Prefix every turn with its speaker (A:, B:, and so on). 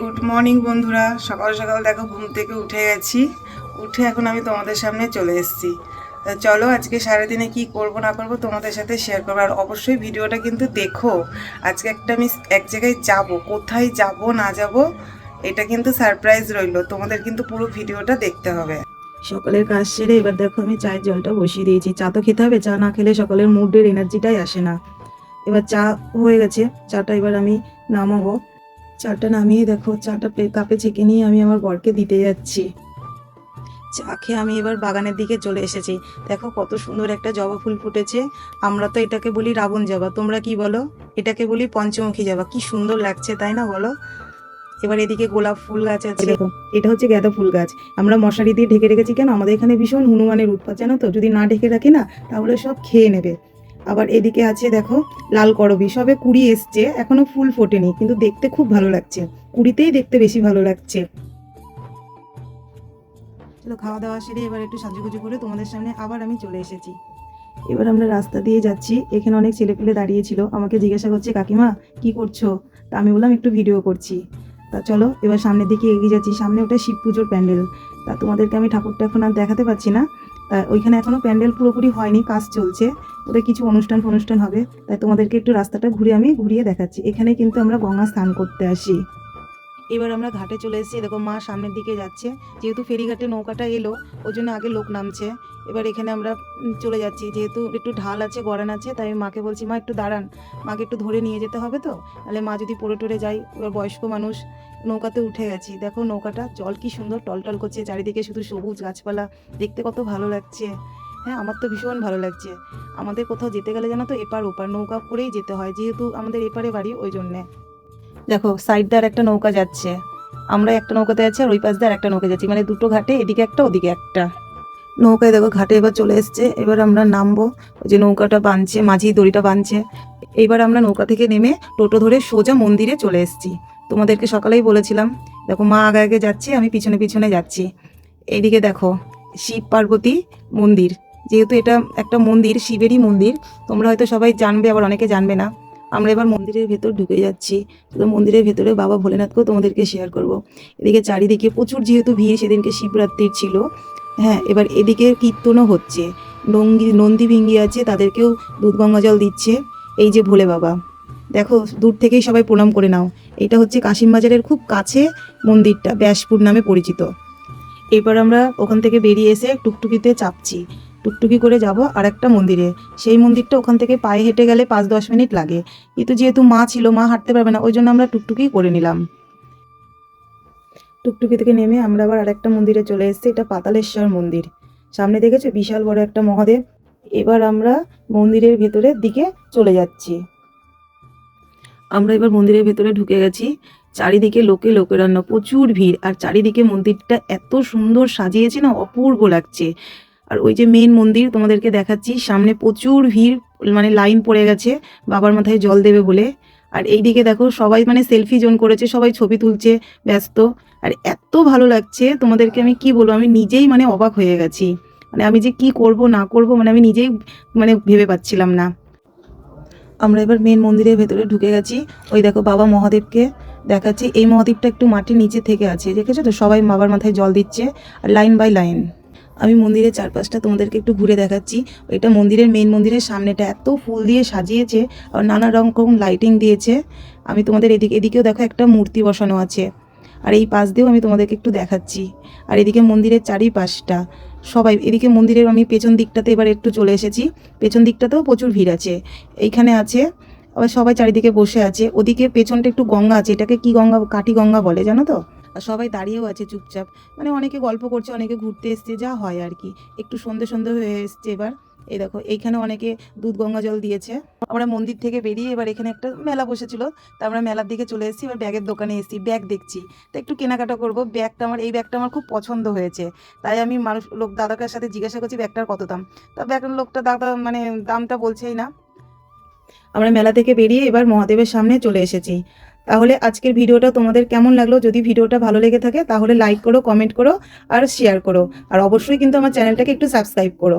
A: Good morning বন্ধুরা। সকাল সকাল দেখো, ঘুম থেকে উঠে গেছি। উঠে এখন আমি তোমাদের সামনে চলে এসেছি। চলো, আজকে সারাদিনে কি করব, না করব তোমাদের সাথে শেয়ার করব। আর অবশ্যই ভিডিওটা কিন্তু দেখো। আজকে একটা আমি এক জায়গায় যাব। কোথায় যাব, না যাব, এটা কিন্তু সারপ্রাইজ রইল। তোমাদের কিন্তু পুরো ভিডিওটা দেখতে হবে।
B: সকালের কাজ সেরে এবার দেখো, আমি চায়ের জলটা বসিয়ে দিয়েছি। চা তো খেতে হবে, চা না খেলে সকালের মুডের এনার্জিটাই আসে না। এবার চা হয়ে গেছে। চাটা এবার আমি নামাবো। চাটা নামিয়ে দেখো, চাটা কাপে ছেঁকে নিয়ে আমি আমার বরকে দিতে যাচ্ছি। চা খেয়ে আমি এবার বাগানের দিকে চলে এসেছি। দেখো কত সুন্দর একটা জবা ফুল ফুটেছে। আমরা তো এটাকে বলি রাবণ জবা। তোমরা কি বলো? এটাকে বলি পঞ্চমুখী জবা। কি সুন্দর লাগছে, তাই না বলো? এবার এদিকে গোলাপ ফুল গাছ আছে। দেখো, এটা হচ্ছে গাঁদা ফুল গাছ। আমরা মশারি দিয়ে ঢেকে রেখেছি কেন? আমাদের এখানে ভীষণ হনুমানের উৎপাত, জানো তো? যদি না ঢেকে রাখি না, তাহলে সব খেয়ে নেবে। আবার এদিকে আছে, দেখো, লাল করবি। সবে কুড়ি এসছে, এখনও ফুল ফোটেনি, কিন্তু দেখতে খুব ভালো লাগছে। কুড়িতেই দেখতে বেশি ভালো লাগছে। চলো, খাওয়া দাওয়া সেরে এবার একটু সাজুগুজু করে তোমাদের সামনে আবার আমি চলে এসেছি। এবার আমরা রাস্তা দিয়ে যাচ্ছি। এখানে অনেক ছেলেপুলে দাঁড়িয়েছিল আমাকে জিজ্ঞাসা করছে, কাকিমা, কি করছ? তা আমি বললাম, একটু ভিডিও করছি। তা চলো, এবার সামনের দিকে এগিয়ে যাচ্ছি। সামনে ওটা শিব পুজোর প্যান্ডেল। তা তোমাদেরকে আমি ঠাকুরটা এখন আর দেখাতে পারছি না। তা ওইখানে এখনও প্যান্ডেল পুরোপুরি হয়নি, কাজ চলছে। ওদের কিছু অনুষ্ঠান ফনুষ্ঠান হবে। তাই তোমাদেরকে একটু রাস্তাটা ঘুরে আমি ঘুরিয়ে দেখাচ্ছি। এখানে কিন্তু আমরা গঙ্গা স্নান করতে আসি। এবার আমরা ঘাটে চলে এসেছি। দেখো মা সামনের দিকে যাচ্ছে। যেহেতু ফেরিঘাটে নৌকাটা এলো, ওই জন্য আগে লোক নামছে। এবার এখানে আমরা চলে যাচ্ছি। যেহেতু একটু ঢাল আছে, গড়ান আছে, তাই মাকে বলছি, মা, একটু দাঁড়ান। মাকে একটু ধরে নিয়ে যেতে হবে তো? নাহলে মা যদি পড়ে টরে যায়, এবার বয়স্ক মানুষ নৌকাতে উঠে গেছি। দেখো নৌকাটা, জল কি সুন্দর টলটল করছে, চারিদিকে শুধু সবুজ গাছপালা। দেখতে কত ভালো লাগছে। হ্যাঁ আমার তো ভীষণ ভালো লাগছে। আমাদের কোথাও যেতে গেলে জানো তো, এপার ওপার নৌকা করেই যেতে হয়, যেহেতু আমাদের এপারে বাড়ি ওই জন্যে। দেখো, সাইড দিয়ে আর একটা নৌকা যাচ্ছে। আমরা একটা নৌকাতে যাচ্ছি, আর ওই পাশ দিয়ে আর একটা নৌকা যাচ্ছি। মানে দুটো ঘাটে, এদিকে একটা, ওদিকে একটা। নৌকায় দেখো ঘাটে এবার চলে এসছে। এবার আমরা নামবো। ওই যে নৌকাটা বাঁধছে, মাঝি দড়িটা বাঁধছে। এইবার আমরা নৌকা থেকে নেমে টোটো ধরে সোজা মন্দিরে চলে এসেছি। তোমাদেরকে সকালেই বলেছিলাম, দেখো মা আগে আগে যাচ্ছে, আমি পিছনে পিছনে যাচ্ছি। এইদিকে দেখো শিব পার্বতী মন্দির। যেহেতু এটা একটা মন্দির, শিবেরই মন্দির, তোমরা হয়তো সবাই জানবে, আবার অনেকে জানবে না। আমরা এবার মন্দিরের ভেতর ঢুকে যাচ্ছি। তো মন্দিরের ভেতরে বাবা ভোলেনাথকেও তোমাদেরকে শেয়ার করব। এদিকে চারিদিকে প্রচুর যেহেতু ভিড়, সেদিনকে শিবরাত্রির ছিল। হ্যাঁ এবার এদিকে কীর্তনও হচ্ছে। নঙ্গি নন্দী ভিঙ্গি আছে, তাদেরকেও দুধ গঙ্গা জল দিচ্ছে। এই যে ভোলে বাবা, দেখো, দূর থেকেই সবাই প্রণাম করে নাও। এটা হচ্ছে কাশিম বাজারের খুব কাছে মন্দিরটা, ব্যাসপুর নামে পরিচিত। এরপর আমরা ওখান থেকে বেরিয়ে এসে টুকটুকিতে চাপছি। টুকটুকি করে যাব আর একটা মন্দিরে। সেই মন্দিরটা ওখান থেকে পায়ে হেঁটে গেলে পাঁচ দশ মিনিট লাগে। কিন্তু যেহেতু মা ছিল, মা হাঁটতে পারবে না, ওই জন্য আমরা টুকটুকি করে নিলাম। টুকটুকি থেকে নেমে আমরা আবার আরেকটা মন্দিরে চলে এসেছি, এটা পাতালেশ্বর মন্দির। সামনে দেখেছ? বিশাল বড় একটা মহাদেব। এবার আমরা মন্দিরের ভেতরের দিকে চলে যাচ্ছি। আমরা এবার মন্দিরের ভেতরে ঢুকে গেছি। চারিদিকে লোকে লোকেরান্য, প্রচুর ভিড়। আর চারিদিকে মন্দিরটা এত সুন্দর সাজিয়েছে না, অপূর্ব লাগছে। আর ওই যে মেন মন্দির তোমাদেরকে দেখাচ্ছি, সামনে প্রচুর ভিড় মানে লাইন পড়ে গেছে, বাবার মাথায় জল দেবে বলে। আর এইদিকে দেখো, সবাই মানে সেলফি জোন করেছে, সবাই ছবি তুলছে, ব্যস্ত। আর এত ভালো লাগছে, তোমাদেরকে আমি কি বলব? আমি নিজেই মানে অবাক হয়ে গেছি। মানে আমি যে কি করব, না করব মানে আমি নিজেই মানে ভেবে পাচ্ছিলাম না। আমরা এবার মেন মন্দিরের ভেতরে ঢুকে গেছি। ওই দেখো বাবা মহাদেবকে দেখাচ্ছি। এই মহাদেবটা একটু মাটির নিচে থেকে আছে, দেখেছ তো? সবাই বাবার মাথায় জল দিচ্ছে আর লাইন বাই লাইন। আমি মন্দিরের চারপাশটা তোমাদেরকে একটু ঘুরে দেখাচ্ছি। এটা মন্দিরের মেন মন্দিরের সামনেটা এত ফুল দিয়ে সাজিয়েছে, আর নানা রকম লাইটিং দিয়েছে। আমি তোমাদের এদিকে এদিকেও দেখো একটা মূর্তি বসানো আছে। আর এই পাশ দিয়েও আমি তোমাদেরকে একটু দেখাচ্ছি। আর এদিকে মন্দিরের চারিপাশটা, সবাই এদিকে মন্দিরের আমি পেছন দিকটাতে এবার একটু চলে এসেছি। পেছন দিকটাতেও প্রচুর ভিড় আছে। এইখানে আছে, আবার সবাই চারিদিকে বসে আছে। ওদিকে পেছনটা একটু গঙ্গা আছে। এটাকে কি গঙ্গা কাটি গঙ্গা বলে জানো তো? আর সবাই দাঁড়িয়েও আছে চুপচাপ। মানে অনেকে গল্প করছে, অনেকে ঘুরতে এসছে, যা হয় আর কি। একটু সন্ধে সন্ধে হয়ে এসছে এবার। এই দেখো, এইখানে অনেকে দুধ গঙ্গা জল দিয়েছে। আমরা মন্দির থেকে বেরিয়ে এবার এখানে একটা মেলা বসেছিল, তা আমরা মেলার দিকে চলে এসেছি, এবার ব্যাগের দোকানে এসেছি, ব্যাগ দেখছি। তো একটু কেনাকাটা করব, ব্যাগটা আমার, এই ব্যাগটা আমার খুব পছন্দ হয়েছে। তাই আমি মানুষ, লোক দাদাকার সাথে জিজ্ঞাসা করছি ব্যাগটার কত দাম। তা ব্যাগের লোকটা দাদা মানে দামটা বলছেই না। আমরা মেলা থেকে বেরিয়ে এবার মহাদেবের সামনে চলে এসেছি। তাহলে আজকের ভিডিওটা তোমাদের কেমন লাগল? যদি ভিডিওটা ভালো লেগে থাকে, তাহলে লাইক করো কমেন্ট করো, আর শেয়ার করো। আর অবশ্যই কিন্তু আমার চ্যানেলটাকে একটু সাবস্ক্রাইব করো।